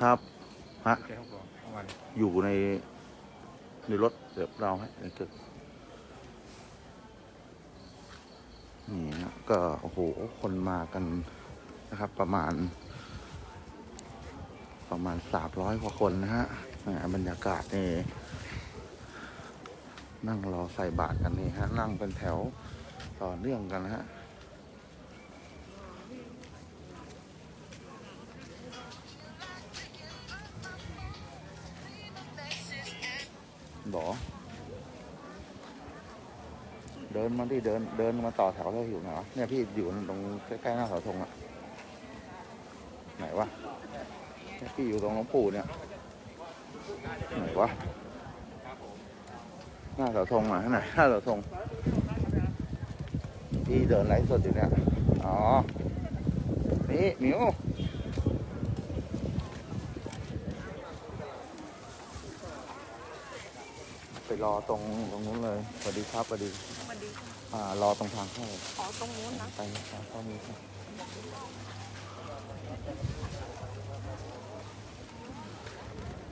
ครับฮะแกเขาบอกเมื่อวานอยู่ใน ในรถเดี๋ยวเราให้ในตึกนี่นะก็โอ้โหคนมากันนะครับ ประมาณ ประมาณสามร้อยกว่าคนนะฮะแหมบรรยากาศนี่นั่งรอใส่บาตรกันนี่ฮะ นั่งเป็นแถวต่อเนื่องกันนะฮะ บอเดินมาดิเดินเดินมาต่อแถวเราอยู่ไหนวะเนี่ยพี่อยู่ตรงใกล้ๆหน้าเสาธงอะไหนวะพี่อยู่ตรงหลวงปู่เนี่ยไหนวะหน้าเสาธงอะไหนหน้าเสาธงพี่เดินไลฟ์สดอยู่เนี่ยอ๋อนี่มิว ไปรอตรงตรงนู้นเลยสวัสดีครับสวัสดีสวัสดีค่ะอ่ารอตรงทางเข้าขอตรงนู้นนะไปทางเข้านี้ครับ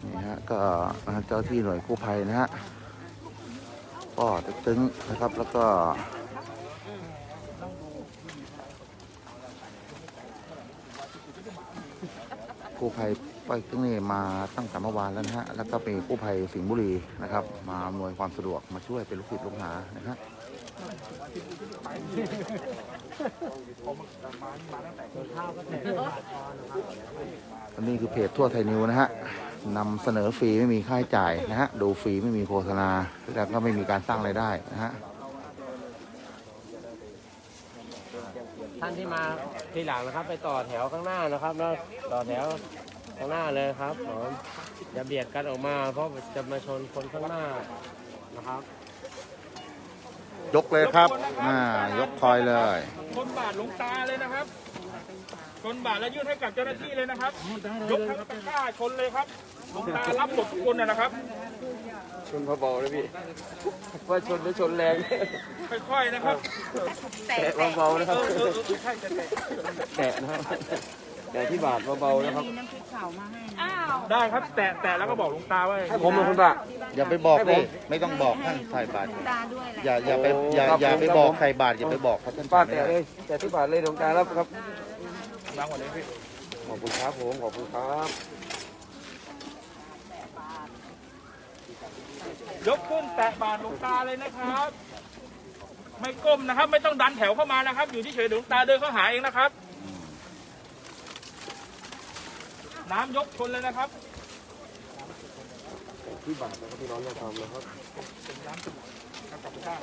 นี่ฮะก็เจ้าที่หน่วยกู้ภัยนะฮะก็ตึกตึงนะครับแล้วก็กู้ภัย ไปตึงนี่มาตั้งแต่เมื่อวานแล้วนะฮะ แล้วก็มีกู้ภัยสิงห์บุรีนะครับ มาอำนวยความสะดวกมาช่วยเป็นลูกศิษย์ลูกหานะฮะอันนี้คือเพจทั่วไทยนิวนะฮะนำเสนอฟรีไม่มีค่าใช้จ่ายนะฮะ ดูฟรีไม่มีโฆษณา แล้วก็ไม่มีการสร้างรายได้นะฮะ ท่านที่มาทีหลังนะครับ ไปต่อแถวข้างหน้านะครับแล้วต่อแถว ข้างหน้าเลยครับผมอย่าเบียดกันออกมา เพราะจะมาชนคนข้างหน้านะครับ ยกเลยครับอ่ายกคอยเลย คนบาทหลวงตาเลยนะครับคนบาทแล้วยื่นให้กับเจ้าหน้าที่เลยนะครับ ยกทั้งตะกร้าชนเลยครับหลวงตารับหมดทุกคนนะนะครับ ชนเบาๆเลยพี่ ว่าชนหรือชนแรง ค่อยๆนะครับ แต่แตะแต่เบาๆนะครับเออเออเออใช่ใช่ใช่แตะนะครับ แตะที่บาดเบาๆนะครับมีน้ำพริกเผามาให้นะอ้าว ได้ครับ แตะแตะแล้วก็บอกหลวงตาว่าให้ผมเป็นคนบาอย่าไปบอกให้ผเลมยไม่ต้องบอกท่านใส่บาตรตาด้วยแหละอย่าอย่าไปอย่าครับอย่าไปครับ บอกผมใส่บาตรอย่าไปบอกครับท่านป้าไม่แตะได้เลยแตะที่บาดเลยดวงตารับครับ บางกว่านี้พี่ขอบคุณครับผมขอบคุณครับยกขึ้นแตะบาทหลวงตาเลยนะครับ ไม่ก้มนะครับ ไม่ต้องดันแถวเข้ามานะครับ อยู่ที่เฉยๆเดี๋ยวหลวงตาเดินเข้าหาเองนะครับ น้ำยกชนเลยนะครับที่บาดนะครับพี่น้อนเราทำนะครับน้ำจุกกับข้าว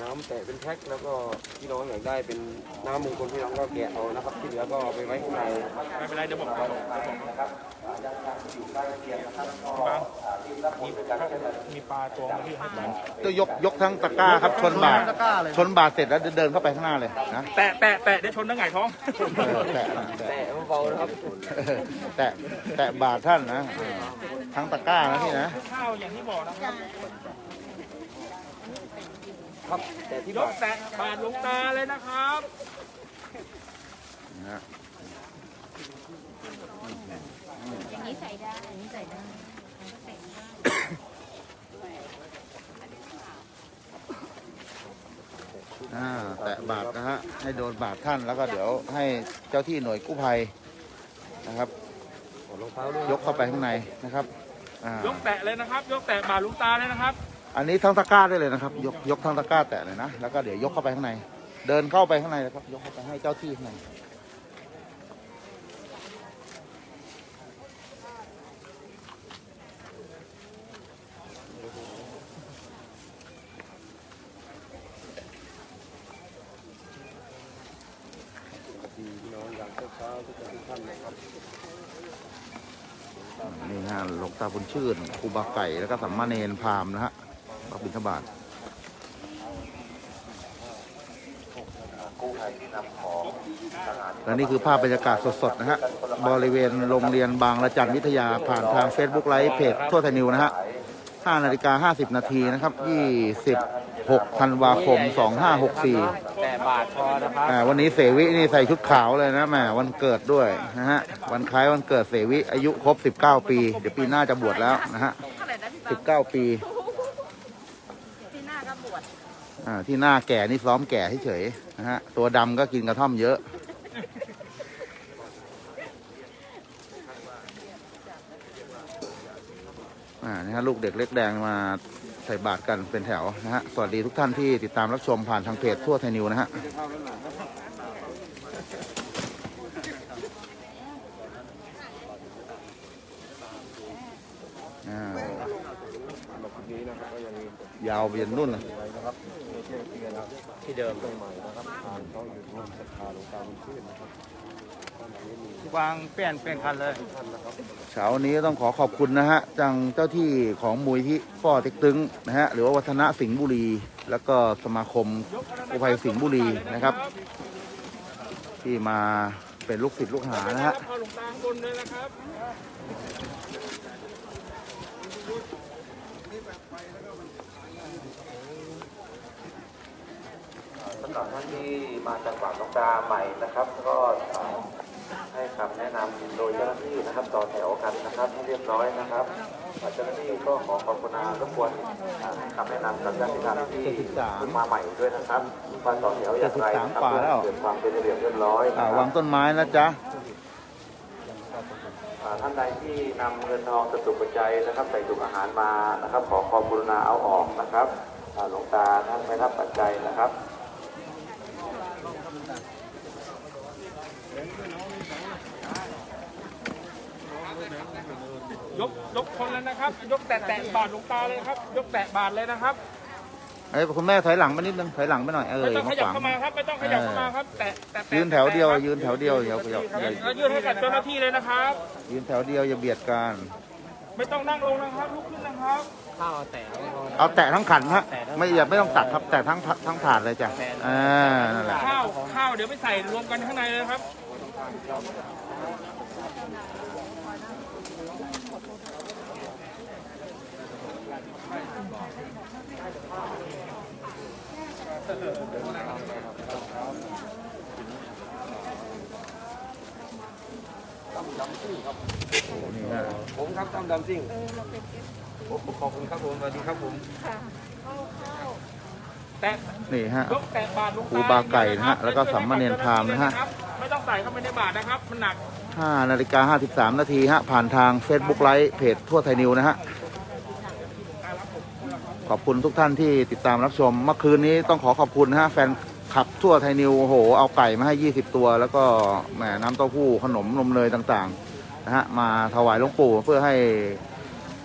น้ำแตะเป็นแพ็คแล้วก็พี่น้องอยากได้เป็นน้ำมงคลพี่น้องก็แกะเอานะครับที่เหลือก็เอาไปไว้ข้างในไม่เป็นไรเดี๋ยวบอกเดี๋ยวบอกบางมีมีปลาตัวมาที่ให้ปลาจะยกยกทั้งตะกร้าครับชนบาตรชนบาตรเสร็จแล้วเดินเข้าไปข้างหน้าเลยนะแตะแตะแตะเดี๋ยวชนทั้งไงท้องแตะแตะแตะเบาๆนะครับแตะแตะบาทท่านนะทั้งตะกร้านะพี่นะข้าวอย่างที่บอกนะครับ ครับ แต่ที่ยบากดแตะบาทหลวงตาเลยนะครับ นะฮะอย่างนี้ใส่ได้อันนี้ใส่ได้อ่าแตะบาทนะฮะให้โดนบาทท่านแล้วก็เดี๋ยวให้เจ้าที่หน่วยกู้ภัยนะครับถอดรองเท้าด้วยยกเข้าไปข้างในนะครับอ่ายกแตะเลยนะครับ ยกแตะบาทหลวงตาเลยนะครับ อันนี้ทั้งตะกร้าได้เลยนะครับ ยกยกทั้งตะกร้าแตะเลยนะ แล้วก็เดี๋ยวยกเข้าไปข้างใน เดินเข้าไปข้างในเลยครับ ยกเข้าไปให้เจ้าที่ข้างในนี่ฮะหลวงตาบุญชื่นครูบาไก่แล้วก็สัมมาเนนพามนะฮะ รับบิณฑบาตและนี่คือภาพบรรยากาศสดๆนะฮะ บริเวณโรงเรียนบางระจันวิทยาผ่านทาง Facebook ไลฟ์เพจทั่วไทยนิวนะฮะ5นาฬิกา50 นาทีนะครับ 26 ธันวาคม 2564แตะบาทพอนะครับอ่าวันนี้เสวินี่ใส่ชุดขาวเลยนะแหมวันเกิดด้วยนะฮะ วันคล้ายวันเกิดเสวิอายุครบ 19 ปี เดี๋ยวปีหน้าจะบวชแล้วนะฮะเท่าไหร่นะพี่ตอง19 ปีที่หน้าก็บวช อ่าที่หน้าแก่นี่ซ้อมแก่เฉยๆนะฮะ ตัวดำก็กินกระท่อมเยอะ อ่านี่ฮะลูกเด็กเล็กแดงมาใส่บาตรกันเป็นแถวนะฮะ สวัสดีทุกท่านที่ติดตามรับชมผ่านทางเพจทั่วไทยนิวนะฮะอ่า ยาวไปยันนู่นเลยที่เดิมวางเปลี่ยนเปลี่ยนคันเลยเช้านี้ต้องขอขอบคุณนะฮะจังเจ้าที่ของมูลที่ป้อเต็กตึงนะฮะหรือว่าวัฒนะสิงห์บุรี แล้วก็สมาคมอุภัยสิงห์บุรีนะครับ ที่มาเป็นลูกศิษย์ลูกหานะฮะ เอาหลวงตาข้างบนเลยนะครับ สำหรับท่านที่มาจากฝั่งน้องตาใหม่นะครับ ก็ให้คำแนะนำโดยเจ้าหน้าที่นะครับต่อแถวกันนะครับให้เรียบร้อยนะครับเจ้าหน้าที่ก็ขอขอบคุณารบกวนอ่าให้คำแนะนำกับญาติธรรมที่73เพิ่งมาใหม่ด้วยนะครับว่าต่อแถวอย่างไรนะครั73กว่าแล้วเกิดความเป็นระเบียบเรียบร้อยอ่านะควารับงต้นไม้นะจ๊ะอ่า ท่านใดที่นำเงินทองกระตุกปัจจัยนะครับใส่ถุงอาหารมานะครับ ขอความกรุณาเอาออกนะครับหลวงตาท่านไม่รับปัจจัยนะครับยกยกคนแล้วนะครับ ยกแตะแตะบาทหลวงตาเลยครับ ยกแตะบาทเลยนะครับ เอ้ยคุณแม่ถอยหลังมานิดนึงถอยหลังไปหน่อยเออไม่อต้องย่าขมายับขวางเข้ามาครับ ไม่ต้องขยับเข้ามาครับแตะแตะแตะยืนแถวเดียวแตะยืนแถวเดียวอย่าอย่าอย่าอย่าแล้วยื่นให้กับเจ้าหน้าที่เลยนะครับ ยืนแถวเดียวอย่าเบียดกัน ไม่ต้องนั่งลงนะครับลุกขึ้นนะครับข้าวเอาแต่ไม่พอเอาแตะทั้งขันฮะแตะทั้งไม่อย่าไม่ต้องตัดครับแตะทั้งทั้งถาดเลยจ้ะอ่านั่นแหละข้าวข้าวเดี๋ยวไปใส่รวมกันข้างในเลยครับ นี่ฮะผมครับตั้มดำซิ่งขอบคุณครับผมสวัสดีครับผมแตะนี่ฮะยกแตะบาทหลวงครูบาไก่นะฮะแล้วก็สามเณรพราหมณ์นะฮะไม่ต้องใส่เข้าไปในบาทนะครับมันหนัก5นาฬิกา53นาทีฮะผ่านทาง Facebook ไลฟ์เพจทั่วไทยนิวนะฮะ ขอบคุณทุกท่านที่ติดตามรับชม เมื่อคืนนี้ต้องขอขอบคุณนะฮะแฟนขับทั่วไทยนิวโอ้โห เอาไก่มาให้ 20 ตัว แล้วก็แหมน้ำเต้าหู้ขนมนมเนยต่างๆนะฮะมาถวายหลวงปู่เพื่อให้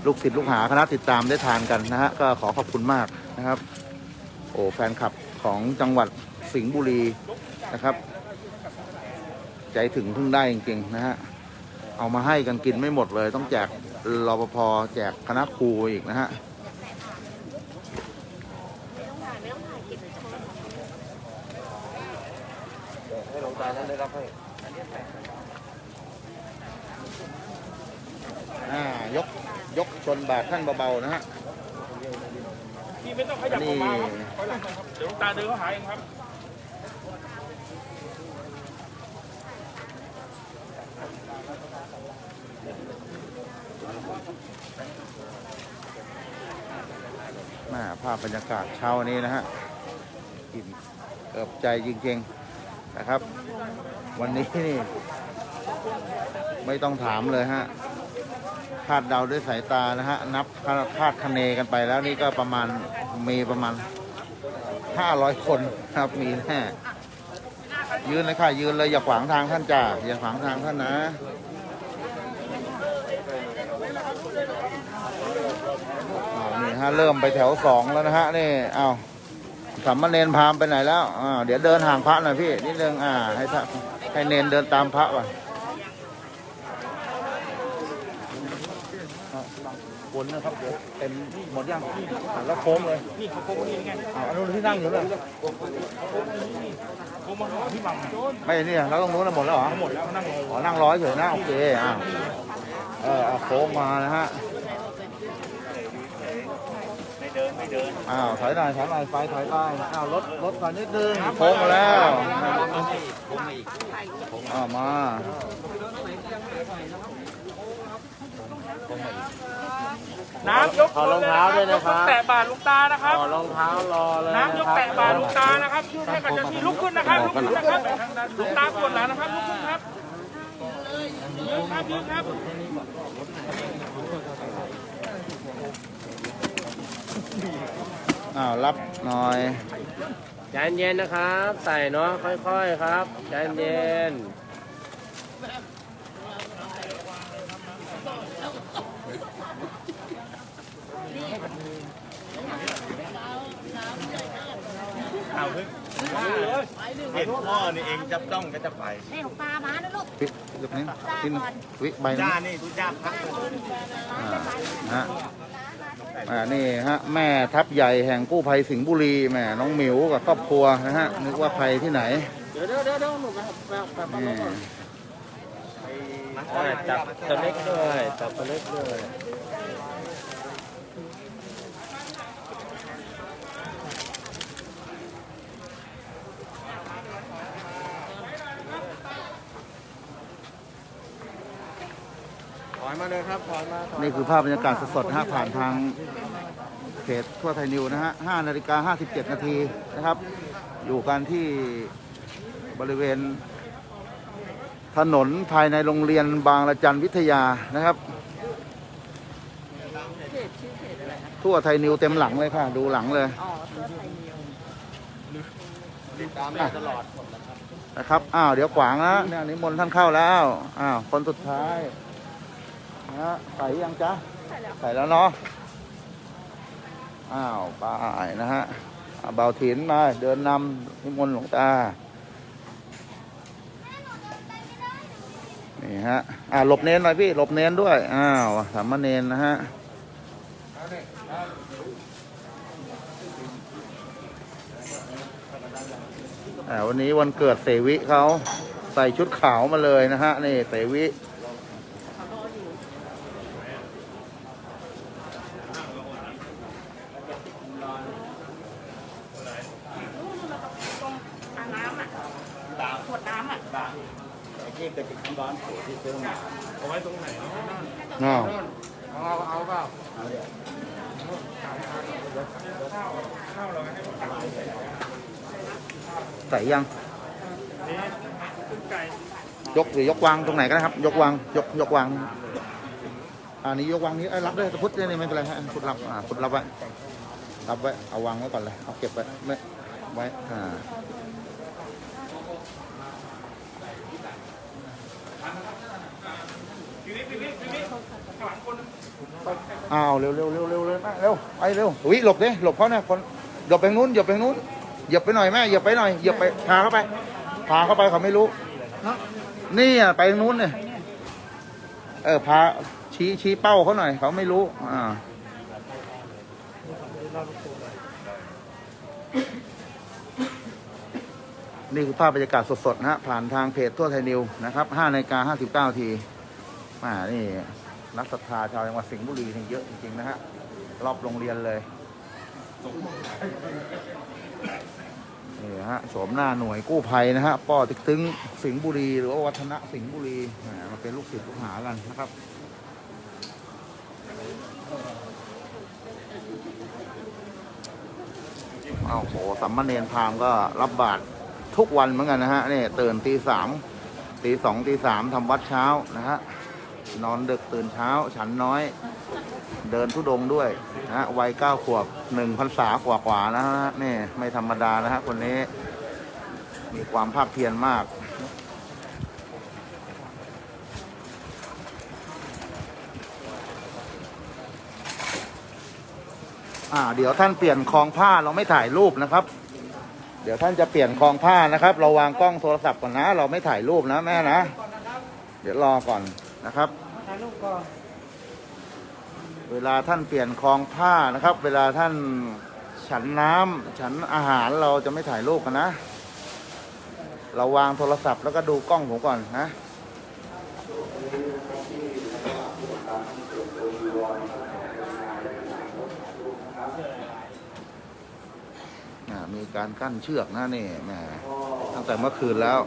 ลูกศิษย์ลูกหาคณะติดตามได้ทานกันนะฮะก็ขอขอบคุณมากนะครับ โอ้แฟนคลับของจังหวัดสิงห์บุรีนะครับ ใจถึงเพิ่งได้จริงๆนะฮะเอามาให้กันกินไม่หมดเลย ต้องแจกรปภแจกคณะครูอีกนะฮะ ให้หลวงตาท่านได้รับให้อ่ายกยกชนบาทท่านเบาๆนะฮะพี่ไม่ต้องขยับออกมาครับถอยหลังก่อนครับเดี๋ยวหลวงตาเดินเข้าหาเองครับ แม่ภาพบรรยากาศเช้านี้นะฮะอิ่มเอิบใจจริงๆนะครับ วันนี้นี่ ไม่ต้องถามเลยฮะคาดเดาด้วยสายตานะฮะ นับคาดคะเนกันไปแล้วนี่ก็ประมาณมีประมาณห้าร้อยคนครับมีแน่ยืนเลยค่ะยืนเลยอย่าขวางทางท่านจ้าอย่าขวางทางท่านนะ อ่านี่ฮะ เริ่มไปแถวสองแล้วนะฮะนี่เอาสามเณรพราหมณ์ไปไหนแล้วอ่าเดี๋ยวเดินห่างพระหน่อยพี่นิดนึงอ่าให้พระให้เนนเดินตามพระก่อนวนนะครับเดี๋ยวเต็มหมดยังหันแล้วโค้งเลยนี่เขาโค้งนี่ไงอ่าอันนู้นที่นั่งอยู่เลยโค้งมาหาพี่บังโจนไม่เนี่ยแล้วตรงนู้นนะหมดแล้วเหรอหมดแล้วนั่งรออ๋อนั่งร้อยเฉยนะโอเคอ่าเออเอาโค้งมานะฮะ ในเดิน อ้าวถอยหน่อยถอยหน่อยไฟถอยไปอ้าวรถรถถอยนิดนึงโค้งมาแล้วอ้าวมาน้ำยกขอรองเท้าด้วยนะครับยกแตะบาทหลุงตานะครับต่อรองเท้ารอเลยน้ำยกแตะบาทหลุงตานะครับยืดให้กับเจ้าหน้าที่ลุกขึ้นนะครับลุกขึ้นนะครับหลุงตาปวดหลังนะครับลุกขึ้นครับยืนครับยืนครับ อ้าวรับหน่อยใจเย็นนะครับ ใส่เนาะค่อยๆครับใจเย็นเห็นพ่อนี่เองจับจ้องก็จะไปให้หลวงตามานะลูกวิยกนี้กินวิใบนี้จ้านี่ทุกจ้าพักเลยอ่าฮะ อ่านี่ฮะแม่ทัพใหญ่แห่งกู้ภัยสิงห์บุรีแม่น้องหมิวกับครอบครัวนะฮะนึกว่าใครที่ไหนเดี๋ยวเดี๋ยวเดี๋ยวเดี๋ยวหนูไปไปไปไปนี่จับตัวเล็กด้วยจับตัวเล็กด้วย มาเลยครับถอยมานี่คือภาพบรรยากาศสดๆนะฮะผ่านทางเพจทั่วไทยนิวนะฮะ5นาฬิกา57 นาทีนะครับ อยู่กันที่บริเวณ ถนนภายในโรงเรียนบางละจันวิทยานะครับทั่วไทยนิวเต็มหลังเลยค่ะ ดูหลังเลย อ๋อเสื้อไทยนิวติดตามได้ตลอดนะครับ อ้าว เดี๋ยวขวางนะเนี่ยนิมนต์ท่านเข้าแล้ว อ้าว คนสุดท้าย นะฮะใส่ยังจ๊ะ ใส่แล้วเนาะ อ้าวไปนะฮะอ่าเบาถินมาเดินนำนิมนต์หลวงตา นี่ฮะ อ่าหลบเน้นหน่อยพี่ หลบเน้นด้วย อ้าวสามเณรนะฮะอ่าวันนี้วันเกิดเสวิเขาใส่ชุดขาวมาเลยนะฮะ นี่เสวิ ทางน้ำอะขวดน้ำอะ ที่เกิดจากน้ำร้อนที่ซื้อมา อ้าว เอาเอาเปล่า ใส่ยัง ยกห รือยกวางตรงไหนก็ได้ครับ ยกวางยกยกวางอันนี้ยกวางนี้รับด้วยตะพุทธนี่ไม่เป็นไรฮะพุทธรับอ่าพุทธรับไว้รับไว้เอาวางไว้ก่อนเลยเอาเก็บไว้ไม่ไว้อ่าพี่วิพี่วิพี่วิข้างหลังคนอ้าวเร็วเร็วเร็วเร็วเร็วเร็วไปเร็วอุ้ยหลบดิหลบเขาเนี่ยคนหลบไปนู้นหลบไปนู้นหยียบไปหน่อยแม่หยียบไปหน่อยหยียบไปพาเข้าไปพาเข้าไปเขาไม่รู้ นี่อะไปทางนู้นเนี่ย เออพาชี้ชี้เป้าเขาหน่อย เขาไม่รู้ อ่า นี่คือภาพบรรยากาศสดๆนะฮะ ผ่านทางเพจทั่วไทยนิวนะครับ5นาฬิกา59ทีมานี่ นักศรัทธาชาวจังหวัดสิงห์บุรีนี่เยอะจริงๆนะฮะ รอบโรงเรียนเลย นี่ฮะโฉมหน้าหน่วยกู้ภัยนะฮะป้อติ๊กตึงสิงห์บุรี หรือว่าวัฒนะสิงห์บุรีแหมมาเป็นลูกศิษย์ลูกหากันนะครับอ้าวโหสัมมาเนรพามก็รับบาตรทุกวันเหมือนกันนะฮะนี่ตื่นตีสามตีสองตีสามทำวัดเช้านะฮะนอนดึกตื่นเช้า ฉันน้อย เดินทุดงด้วยนะวัยเก้าขวบหนึ่งพรรษากว่ากว่าๆนะฮะนี่ไม่ธรรมดานะฮะคนนี้ มีความภาคเพียรมาก อ่า เดี๋ยวท่านเปลี่ยนคลองผ้าเราไม่ถ่ายรูปนะครับ เดี๋ยวท่านจะเปลี่ยนคลองผ้านะครับ เราวางกล้องโทรศัพท์ก่อนนะ เราไม่ถ่ายรูปนะแม่นะ เดี๋ยวรอก่อนนะครับ เวลาท่านเปลี่ยนคลองผ้านะครับ เวลาท่านฉันน้ำฉันอาหารเราจะไม่ถ่ายรูปกันนะ เราวางโทรศัพท์แล้วก็ดูกล้องผมก่อนนะมีการกั้นเชือกนะนี่แหมตั้งแต่เมื่อคืนแล้ว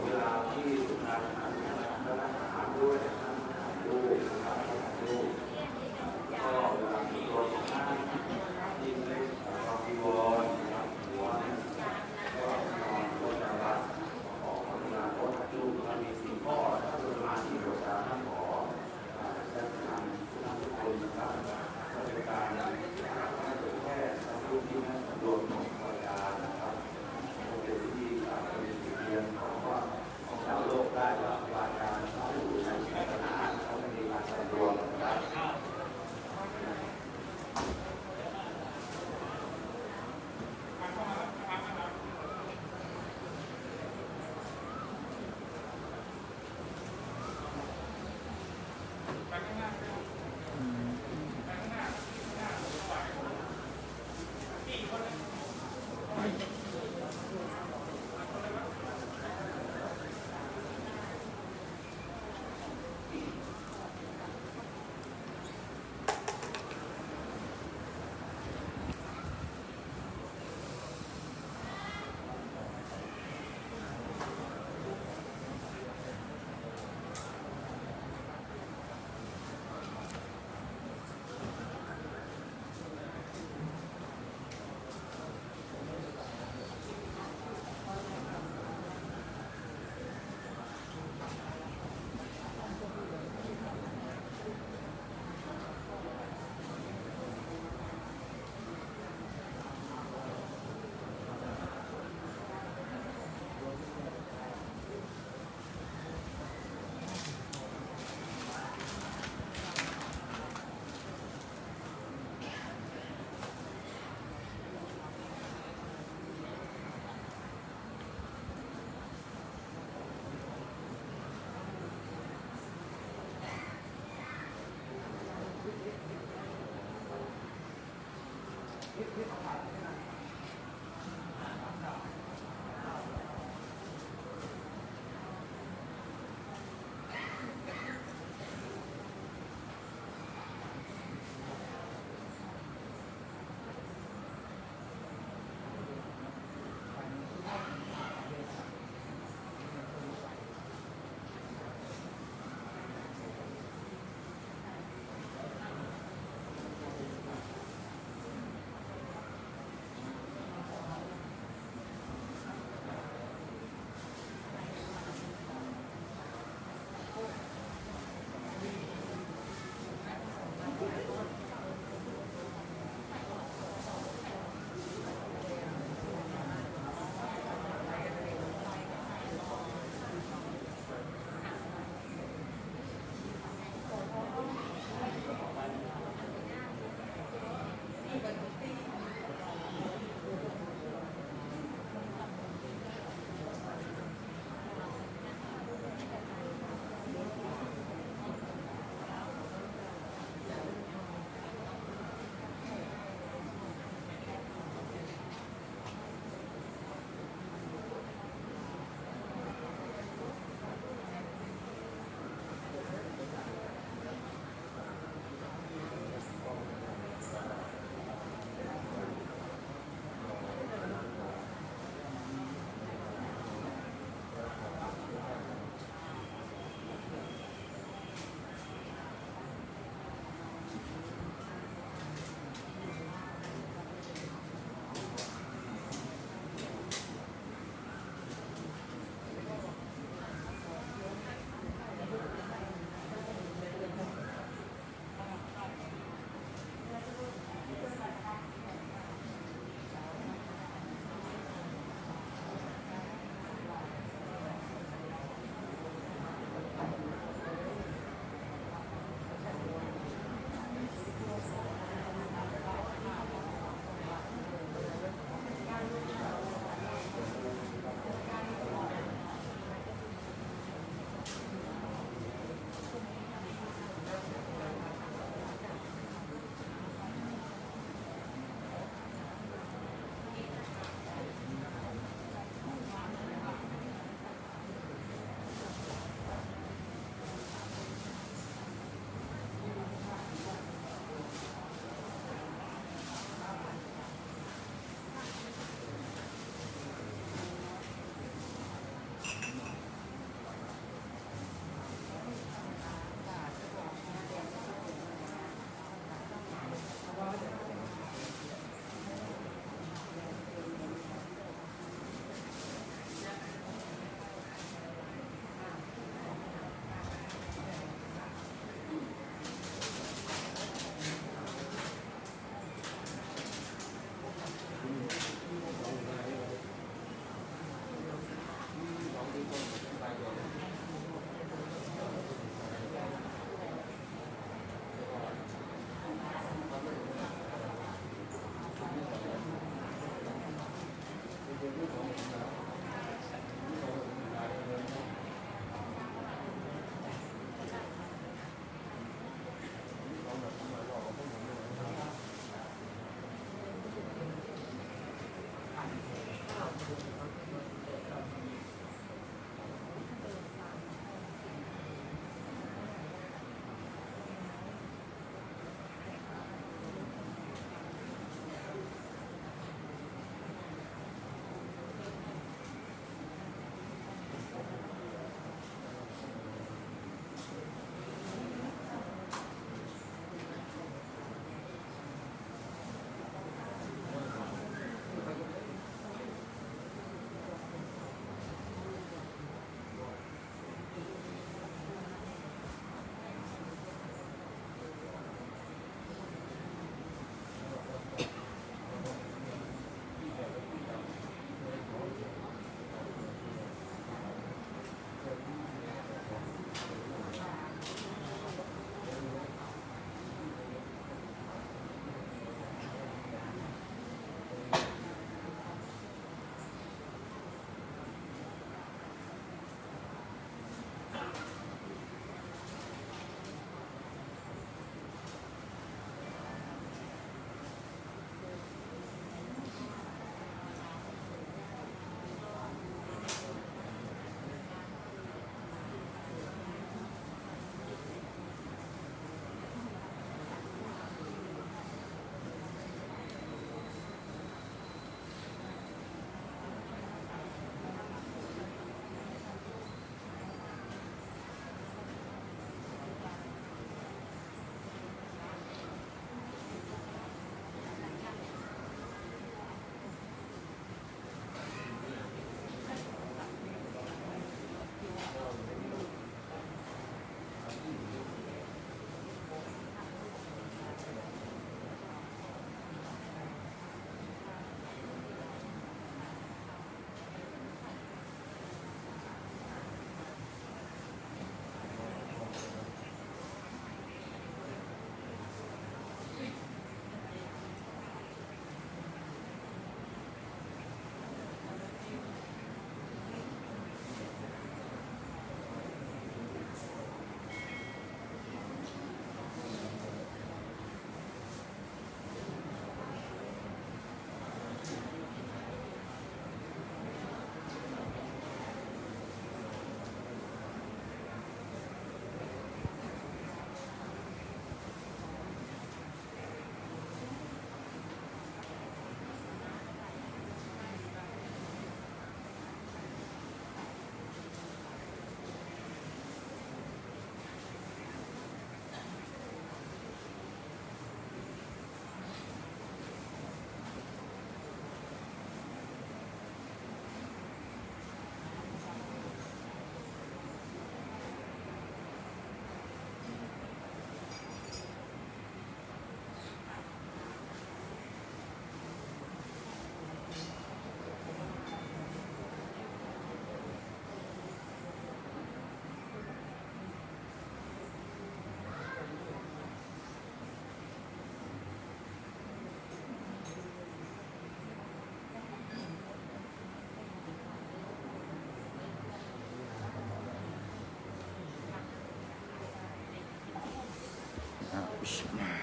Shh.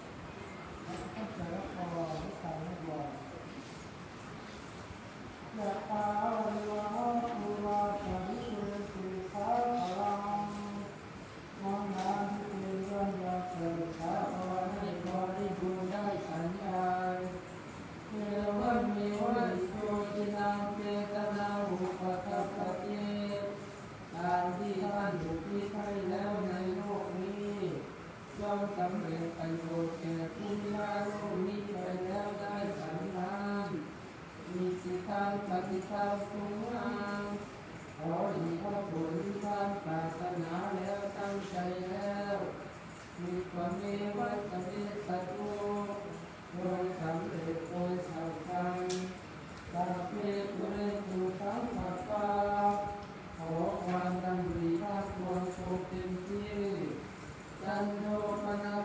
Sangha Panam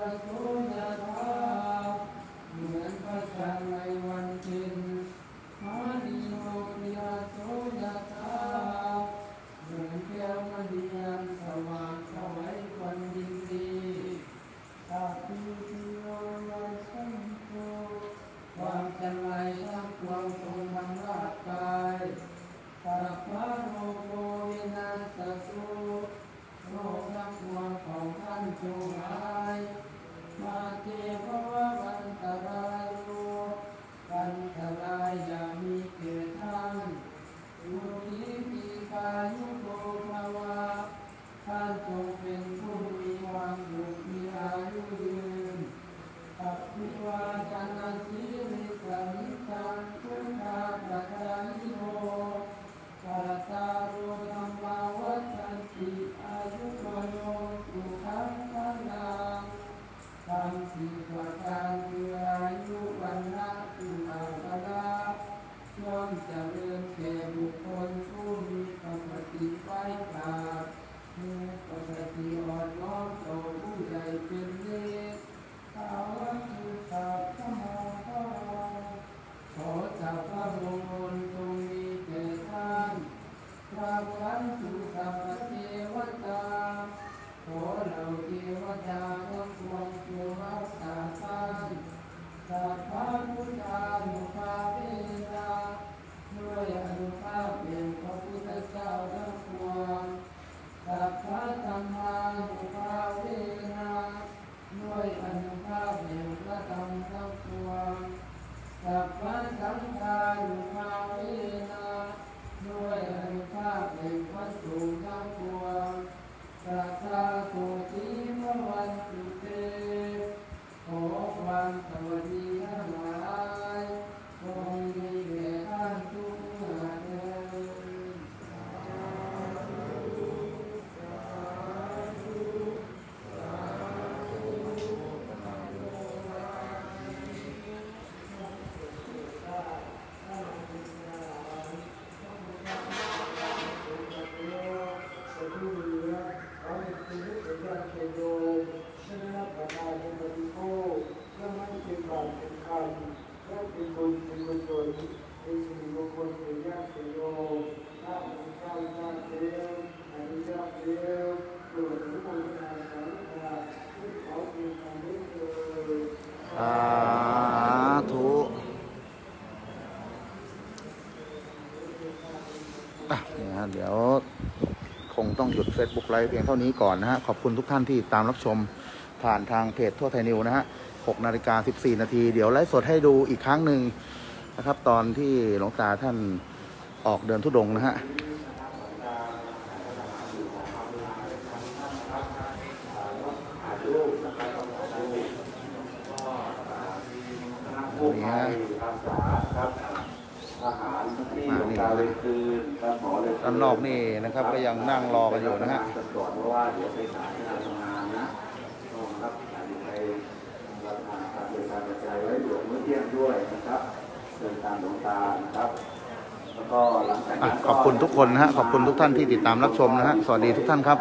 Sankara, Yukara. สาธุเนะเดี๋ยวคงต้องหยุดเฟซบุ๊กไลฟ์เพียงเท่านี้ก่อนนะฮะ ขอบคุณทุกท่านที่ตามรับชมผ่านทางเพจทั่วไทยนิวนะฮะ6นาฬิกา14 นาที เดี๋ยวไลฟ์สดให้ดูอีกครั้งหนึ่งนะครับ ตอนที่หลวงตาท่านออกเดินทุดงนะฮะ ยังนั่งรอกันอยู่นะฮะก่อนเพราะว่าเดี๋ยวไปสายงานทำงานนะต้องรับอยู่ในรับงานการเดินทางกระจายไว้หลวงมื้อเที่ยงด้วยนะครับเดินตามหลวงตานะครับแล้วก็หลังจากอะนั้นขอบคุณทุกคนนะฮะขอบคุณทุกท่านที่ติดตามรับชมนะฮะสวัสดีทุกท่านครับ